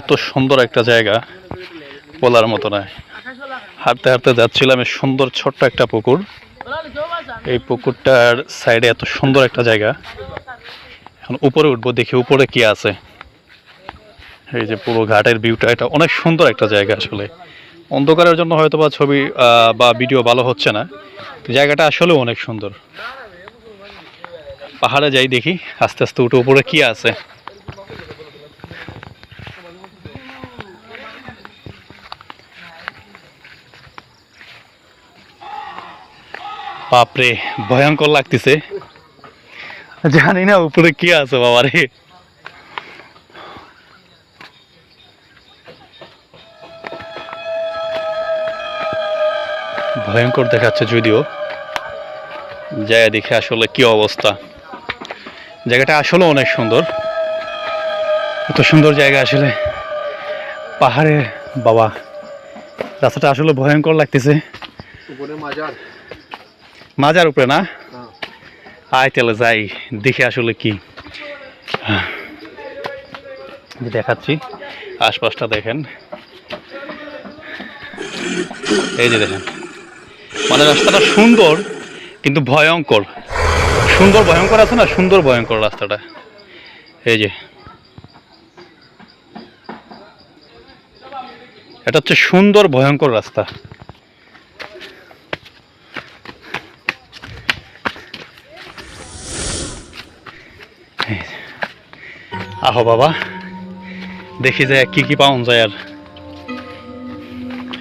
এত সুন্দর একটা জায়গা বলার মতো নয়। হাঁটতে হাঁটতে যাচ্ছিলাম এই সুন্দর ছোট্ট একটা পুকুর। এই পুকুরটার সাইডে এত সুন্দর একটা জায়গা। এখন উপরে উঠবো, দেখি উপরে কি আছে। এই যে পুরো ঘাটের ভিউটা, এটা অনেক সুন্দর একটা জায়গা আসলে। অন্ধকারের জন্য হয়তো বা ছবি বা ভিডিও ভালো হচ্ছে না। জায়গাটা আসলেও অনেক সুন্দর। পাহাড়ে যাই দেখি, আস্তে আস্তে উঠে উপরে কি আছে। বাপরে, ভয়ঙ্কর লাগতেছে। জানি না উপরে কি আছে বাবারে। ভয়ঙ্কর দেখাচ্ছে যদিও। জায়গা দেখে আসলে কি অবস্থা। জায়গাটা আসলে অনেক সুন্দর। এত সুন্দর জায়গা আসলে। পাহাড়ে, বাবা। রাস্তাটা আসলে ভয়ঙ্কর লাগতেছে। মাজার। মাজার উপরে না? হ্যাঁ। আয় তাহলে যাই দেখে আসলে কি। আমি দেখাচ্ছি আশপাশটা দেখেন। এই যে দেখেন মানে রাস্তাটা সুন্দর কিন্তু ভয়ঙ্কর। সুন্দর ভয়ঙ্কর আছে না? সুন্দর ভয়ঙ্কর রাস্তাটা। এই যে। এটা হচ্ছে সুন্দর ভয়ঙ্কর রাস্তা। আহো বাবা। দেখি যে কি কি পাওয়া যায় আর।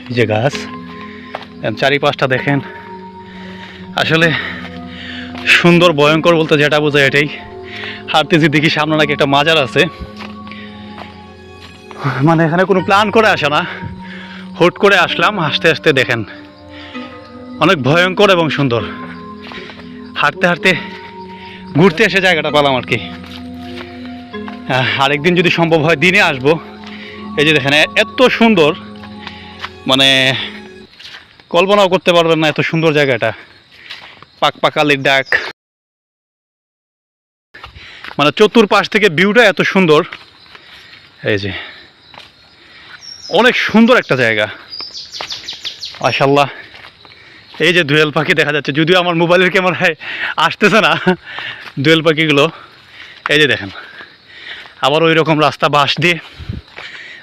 যে গাছ। চারিপাশটা দেখেন। আসলে সুন্দর, ভয়ঙ্কর বলতে যেটা বোঝায় এটাই। হাঁটতেছি দেখি সামনে নাকি একটা মাজার আছে। মানে এখানে কোনো প্ল্যান করে আসে না। হুট করে আসলাম, হাসতে হাসতে দেখেন। অনেক ভয়ঙ্কর এবং সুন্দর। হাঁটতে হাঁটতে ঘুরতে এসে জায়গাটা পেলাম আর কি। আরেকদিন যদি সম্ভব হয় দিনে আসব। এই যে দেখেন এত সুন্দর মানে কল্পনাও করতে পারবেন না এত সুন্দর জায়গাটা। পাক পাকালির ডাক। মানে চতুর্পাশ থেকে ভিউটা এত সুন্দর। এই যে, অনেক সুন্দর একটা জায়গা। মাশাল্লাহ এই যে দুয়েল পাখি দেখা যাচ্ছে, যদিও আমার মোবাইলের ক্যামেরায় আসতেছে না, দোয়েল পাখিগুলো। এই যে দেখেন আবার ওই রকম রাস্তা বাঁশ দিয়ে,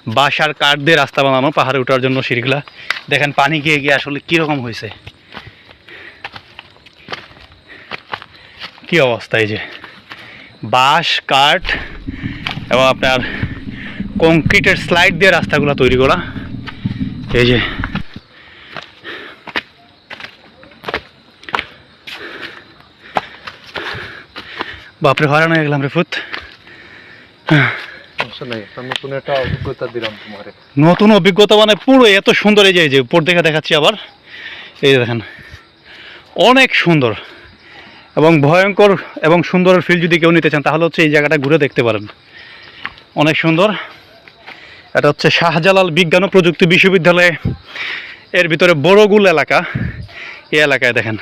বাঁশ আর কাঠ দিয়ে রাস্তা বানানো, পাহাড়ে ওঠার জন্য সিঁড়িগুলা। দেখেন পানি গিয়ে গিয়ে আসলে কীরকম হয়েছে। কি অবস্থা এই যে? বাঁশ, কাঠ এবং আপনার কংক্রিটের স্লাইড দিয়ে রাস্তাগুলো তৈরি করা। এই যে। বাপরে, হয়রান হয়ে গেলাম রে ফুত। নতুন একটা অভিজ্ঞতা দিলাম নতুন অভিজ্ঞতা মানে পুরো এত সুন্দর এই যে এই যে উপর দেখে দেখাচ্ছি আবার এই যে দেখেন অনেক সুন্দর এবং ভয়ঙ্কর এবং সুন্দরের ফিল যদি কেউ নিতে চান তাহলে হচ্ছে এই জায়গাটা ঘুরে দেখতে পারেন। অনেক সুন্দর। এটা হচ্ছে শাহজালাল বিজ্ঞান ও প্রযুক্তি বিশ্ববিদ্যালয় এর ভিতরে বড়গুল এলাকা। এই এলাকায় দেখেন।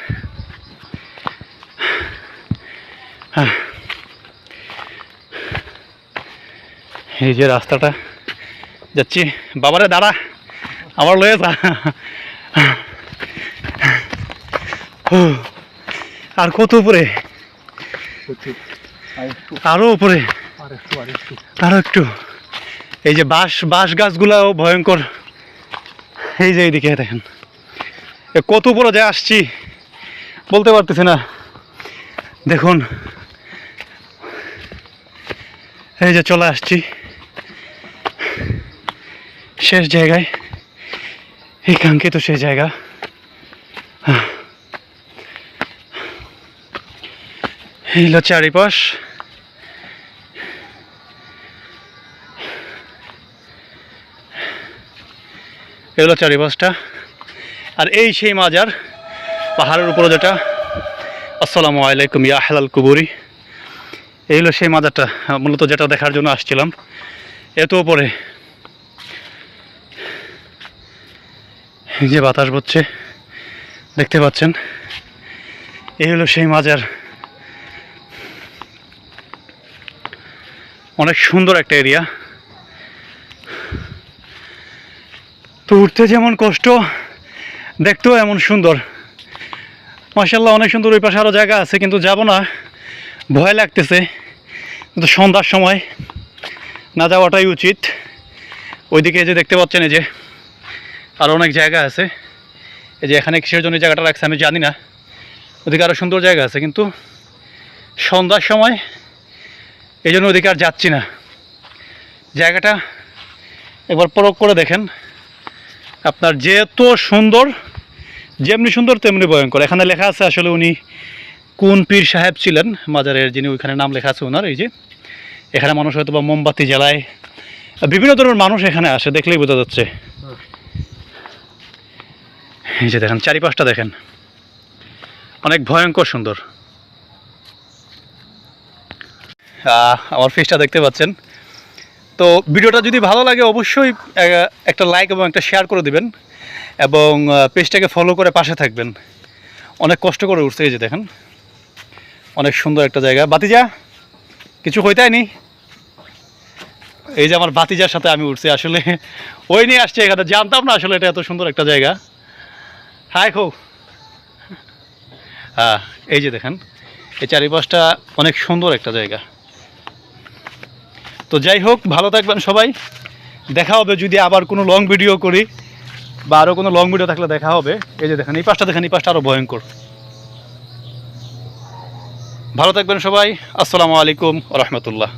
হ্যাঁ। এই যে রাস্তাটা যাচ্ছি। বাবারে, দাঁড়া, আবার লয়ে যা। আর কত উপরে? প্রচুর আর একটু আরও উপরে। আর একটু। এই যে বাঁশ বাঁশ গাছগুলাও ভয়ঙ্কর। এই যে এইদিকে দেখেন। কত উপরে যে আসছি, বলতে পারতেছি না। দেখুন। এই যে চলে আসছি। শেষ জায়গায়। এই কাঙ্ক্ষিত শেষ জায়গা। এই চারিপাশ। এগুলো চারিপাশটা। আর এই সেই মাজার, পাহাড়ের উপরে যেটা, আসসালামু আলাইকুম, ইয়া হালাল কুবুরি। এই হলো সেই মাজারটা, মূলত যেটা দেখার জন্য আসছিলাম। এত উপরে। যে বাতাস বচ্ছে, দেখতে পাচ্ছেন? এই হলো সেই মাজার। অনেক সুন্দর একটা এরিয়া। তো উঠতে যেমন কষ্ট, দেখতেও এমন সুন্দর। মাসাল্লাহ অনেক সুন্দর ওই পাশে আরও জায়গা আছে, কিন্তু যাব না। ভয় লাগতেছে, কিন্তু সন্ধ্যার সময় না যাওয়াটাই উচিত। ওইদিকে যে দেখতে পাচ্ছেন এই যে আরও অনেক জায়গা আছে। এই যে এখানে কিসের জন্য জায়গাটা রাখছে আমি জানি না। ওদিকে আরও সুন্দর জায়গা আছে, কিন্তু সন্ধ্যার সময় এই জন্য ওদিকে আর যাচ্ছি না। জায়গাটা একবার পরখ করে দেখেন। আপনার যেহেতু সুন্দর, যেমনি সুন্দর তেমনি ভয়ঙ্কর। এখানে লেখা আছে আসলে উনি কোন পীর সাহেব ছিলেন, মাজারের যিনি ওইখানে নাম লেখা আছে ওনার, এই যে। এখানে মানুষ হয়তো বা মোমবাতি জ্বালায়। বিভিন্ন ধরনের মানুষ এখানে আসে, দেখলেই বোঝা যাচ্ছে। এই যে দেখেন, চারিপাশটা দেখেন। অনেক ভয়ঙ্কর সুন্দর। আমার ফেসটা দেখতে পাচ্ছেন। তো ভিডিওটা যদি ভালো লাগে, অবশ্যই একটা লাইক এবং একটা শেয়ার করে দিবেন এবং পেজটাকে ফলো করে পাশে থাকবেন। অনেক কষ্ট করে উঠছে, এই যে দেখেন। অনেক সুন্দর একটা জায়গা। বাতিজা কিছু হইতায়নি এই যে আমার বাতিজার সাথে আমি উঠছি আসলে। ওই নিয়ে আসছে এখানে। জানতাম না আসলে এটা এত সুন্দর একটা জায়গা। হাই খো হ্যাঁ এই যে দেখেন, এই চারিপাশটা অনেক সুন্দর একটা জায়গা। তো যাই হোক, ভালো থাকবেন সবাই। দেখা হবে যদি আবার কোনো লং ভিডিও করি, বা আরও কোনো লং ভিডিও থাকলে দেখা হবে। এই যে দেখেন, এই পাশটা দেখেন, এই পাশটা আরও ভয়ঙ্কর। ভালো থাকবেন সবাই। আসসালামু আলাইকুম রহমতুল্লাহ।